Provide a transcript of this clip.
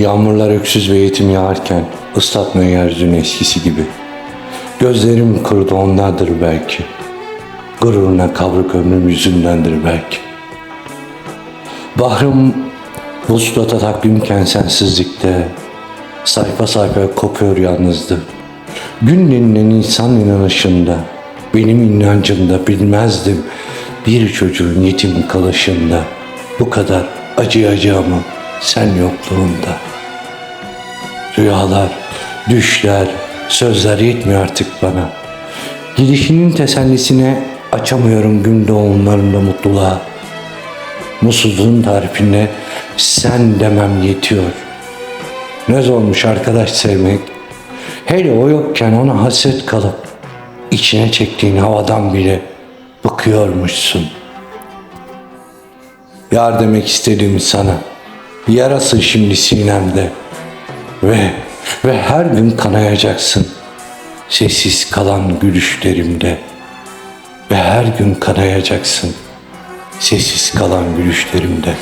Yağmurlar öksüz ve yetim yağarken ıslatmıyor yeryüzünü eskisi gibi. Gözlerim kurudu onlardır belki. Gururuna kavruk ömrüm yüzündendir belki. Bahrım vuslata takvimken sensizlikte sayfa sayfa kopuyor yalnızdı. Gün denilen insan inanışında, benim inancımda bilmezdim bir çocuğun yetim kalışında bu kadar acıyacağımı sen yokluğunda. Rüyalar, düşler, sözler yetmiyor artık bana. Gidişinin tesellisine açamıyorum gün doğumlarında mutluluğa. Mutsuzluğun tarifine sen demem yetiyor. Ne zormuş arkadaş sevmek. Hele o yokken ona hasret kalıp içine çektiğin havadan bile bıkıyormuşsun. Yar demek istedim sana. Yarasın şimdi sinemde. Ve ve her gün kanayacaksın. Sessiz kalan gülüşlerimde. Ve her gün kanayacaksın. Sessiz kalan gülüşlerimde.